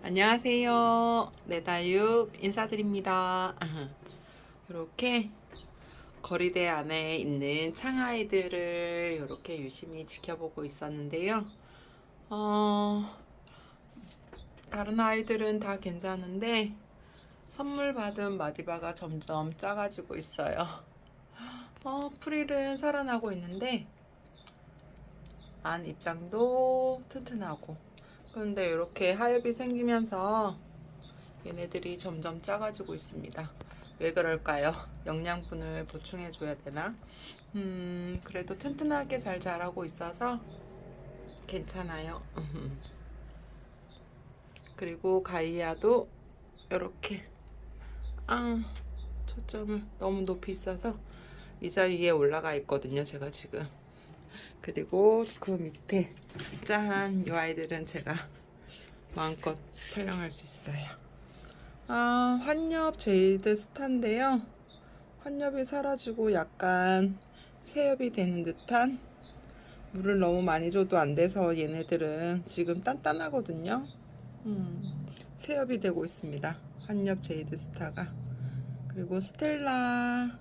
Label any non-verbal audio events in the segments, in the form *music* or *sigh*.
안녕하세요. 네다육 인사드립니다. 이렇게 거리대 안에 있는 창아이들을 이렇게 유심히 지켜보고 있었는데요. 어, 다른 아이들은 다 괜찮은데 선물 받은 마디바가 점점 작아지고 있어요. 어, 프릴은 살아나고 있는데 안 입장도 튼튼하고 그런데 이렇게 하엽이 생기면서 얘네들이 점점 작아지고 있습니다. 왜 그럴까요? 영양분을 보충해 줘야 되나? 음, 그래도 튼튼하게 잘 자라고 있어서 괜찮아요. *laughs* 그리고 가이아도 이렇게 아 초점을 너무 높이 있어서 의자 위에 올라가 있거든요. 제가 지금 그리고 그 밑에 짠! 이 아이들은 제가 마음껏 촬영할 수 있어요. 아, 환엽 제이드 스타인데요. 환엽이 사라지고 약간 새엽이 되는 듯한 물을 너무 많이 줘도 안 돼서 얘네들은 지금 단단하거든요. 음, 새엽이 되고 있습니다. 환엽 제이드 스타가. 그리고 스텔라.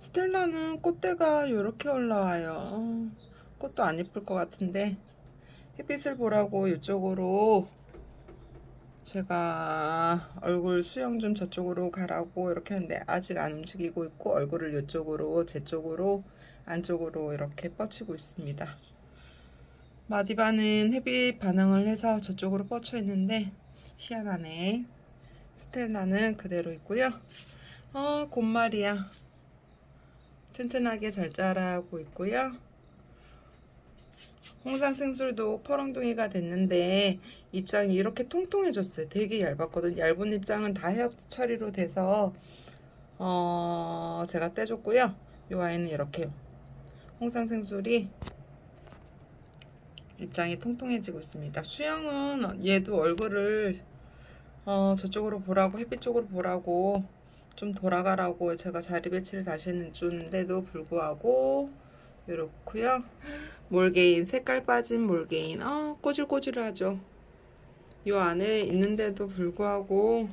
스텔라는 꽃대가 이렇게 올라와요. 꽃도 안 예쁠 것 같은데 햇빛을 보라고 이쪽으로 제가 얼굴 수영 좀 저쪽으로 가라고 이렇게 했는데 아직 안 움직이고 있고 얼굴을 이쪽으로 제 쪽으로 안쪽으로 이렇게 뻗치고 있습니다. 마디바는 햇빛 반응을 해서 저쪽으로 뻗쳐 있는데 희한하네. 스텔라는 그대로 있고요. 어, 곰마리야. 튼튼하게 잘 자라고 있고요. 홍상 생술도 퍼렁둥이가 됐는데 입장이 이렇게 통통해졌어요. 되게 얇았거든요. 얇은 입장은 다 헤어 처리로 돼서 어 제가 떼줬고요. 이 아이는 이렇게 홍상 생술이 입장이 통통해지고 있습니다. 수영은 얘도 얼굴을 어 저쪽으로 보라고 햇빛 쪽으로 보라고 좀 돌아가라고 제가 자리 배치를 다시 해주는데도 불구하고 이렇고요. 몰개인 색깔 빠진 몰개인 어 꼬질꼬질하죠. 이 안에 있는데도 불구하고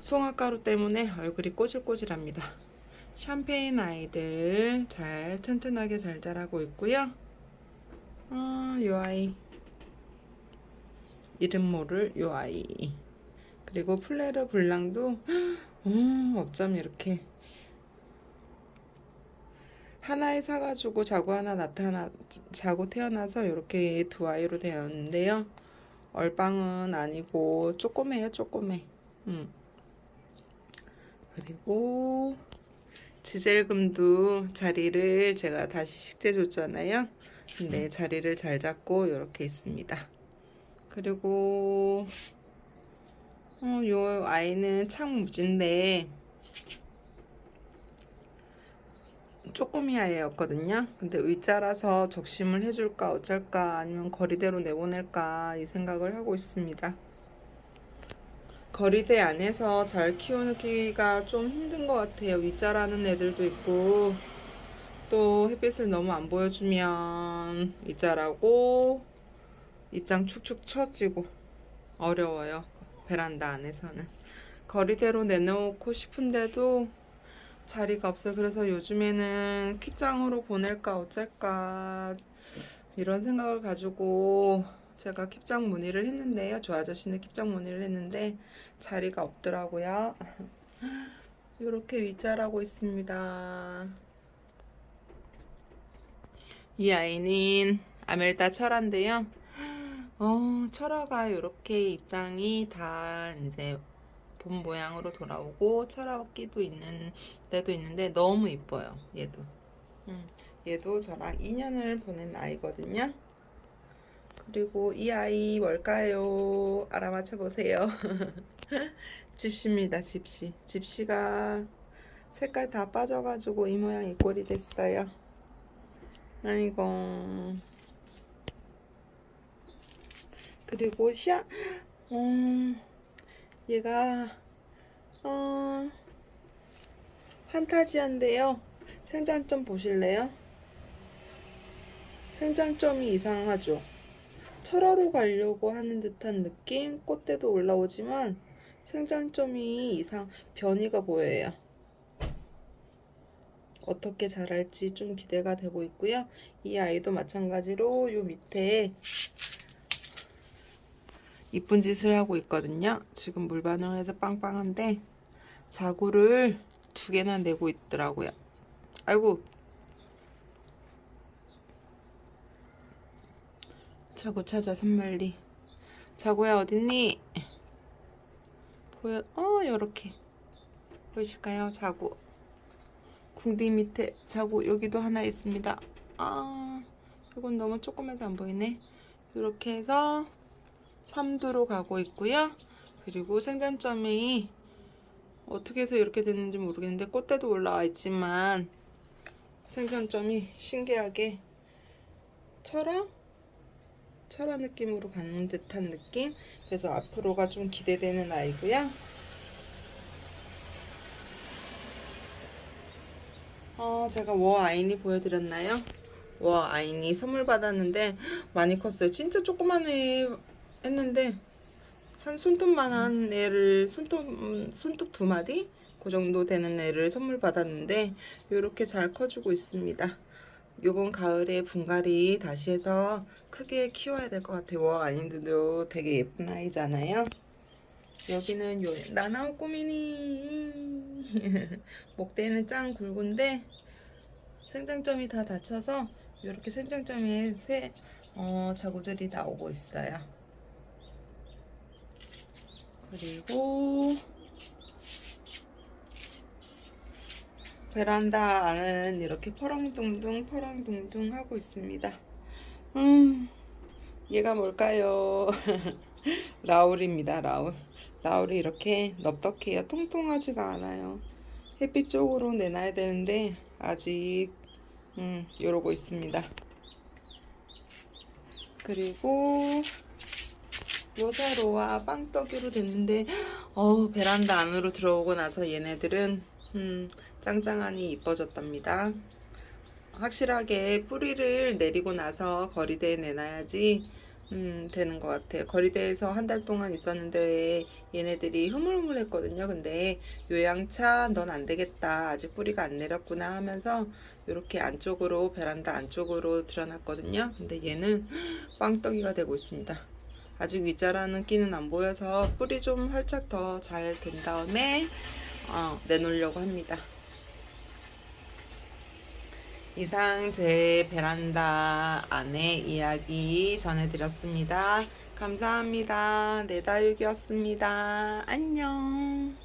송화가루 때문에 얼굴이 꼬질꼬질합니다. 샴페인 아이들 잘 튼튼하게 잘 자라고 있고요. 어, 이 아이. 이름 모를 이 아이. 그리고 플레르 블랑도 음, 어쩜 이렇게 하나에 사가지고 자고 하나 나타나 자고 태어나서 이렇게 두 아이로 되었는데요. 얼빵은 아니고 쪼꼬매요, 쪼꼬매. 음. 그리고 지젤금도 자리를 제가 다시 식재 줬잖아요. 근데 자리를 잘 잡고 이렇게 있습니다. 그리고 어, 요 아이는 창무지인데 쪼꼬미 아이였거든요. 근데 의자라서 적심을 해줄까 어쩔까 아니면 거리대로 내보낼까 이 생각을 하고 있습니다. 거리대 안에서 잘 키우기가 좀 힘든 것 같아요. 위자라는 애들도 있고 또 햇빛을 너무 안 보여주면 위자라고 입장 축축 처지고 어려워요. 베란다 안에서는 거리대로 내놓고 싶은데도 자리가 없어요. 그래서 요즘에는 킵장으로 보낼까 어쩔까 이런 생각을 가지고 제가 킵장 문의를 했는데요. 저 아저씨는 킵장 문의를 했는데 자리가 없더라고요. *laughs* 이렇게 위자라고 있습니다. 이 아이는 아멜다 철화인데요. 어, 철화가 이렇게 입장이 다 이제 본 모양으로 돌아오고 철학기도 있는 데도 있는데 너무 이뻐요 얘도. 음, 얘도 저랑 2년을 보낸 아이거든요. 그리고 이 아이 뭘까요? 알아맞혀 보세요. *laughs* 집시입니다 집시. 집시가 색깔 다 빠져가지고 이 모양 이 꼴이 됐어요. 아이고. 그리고 시아 음 얘가 어 판타지한데요. 생장점 보실래요? 생장점이 이상하죠. 철화로 가려고 하는 듯한 느낌 꽃대도 올라오지만 생장점이 이상 변이가 보여요 어떻게 자랄지 좀 기대가 되고 있고요 이 아이도 마찬가지로 요 밑에 이쁜 짓을 하고 있거든요. 지금 물 반응해서 빵빵한데 자구를 두 개나 내고 있더라고요. 아이고. 자구 찾아 산말리. 자구야 어딨니? 보여 어 요렇게. 보이실까요? 자구. 궁디 밑에 자구 여기도 하나 있습니다. 아 이건 너무 조그매서 안 보이네. 이렇게 해서 3두로 가고 있고요. 그리고 생장점이 어떻게 해서 이렇게 됐는지 모르겠는데 꽃대도 올라와 있지만 생장점이 신기하게 철화? 철화 느낌으로 가는 듯한 느낌? 그래서 앞으로가 좀 기대되는 아이고요. 어, 제가 워 아인이 보여드렸나요? 워 아인이 선물 받았는데 많이 컸어요. 진짜 조그만 애 했는데 한 손톱만한 애를 손톱 음, 손톱 두 마디 그 정도 되는 애를 선물 받았는데 이렇게 잘 커주고 있습니다. 요번 가을에 분갈이 다시 해서 크게 키워야 될 것 같아요. 와 아닌데도 되게 예쁜 아이잖아요. 여기는 요 나나오 꼬미니 *laughs* 목대는 짱 굵은데 생장점이 다 닫혀서 이렇게 생장점에 새 어, 자구들이 나오고 있어요. 그리고 베란다 안은 이렇게 퍼렁둥둥 퍼렁둥둥 하고 있습니다. 음, 얘가 뭘까요? *laughs* 라울입니다. 라울. 라울이 이렇게 넓적해요. 통통하지가 않아요. 햇빛 쪽으로 내놔야 되는데 아직 음, 이러고 있습니다. 그리고 요새로와 빵떡이로 됐는데 어 베란다 안으로 들어오고 나서 얘네들은 음, 짱짱하니 이뻐졌답니다. 확실하게 뿌리를 내리고 나서 거리대에 내놔야지 음, 되는 것 같아요. 거리대에서 한 달 동안 있었는데 얘네들이 흐물흐물했거든요. 근데 요양차 넌 안 되겠다. 아직 뿌리가 안 내렸구나 하면서 이렇게 안쪽으로 베란다 안쪽으로 드러났거든요. 근데 얘는 빵떡이가 되고 있습니다. 아직 윗자라는 끼는 안 보여서 뿌리 좀 활짝 더 잘 된 다음에 어, 내놓으려고 합니다. 이상 제 베란다 안에 이야기 전해드렸습니다. 감사합니다. 내다육이었습니다. 안녕.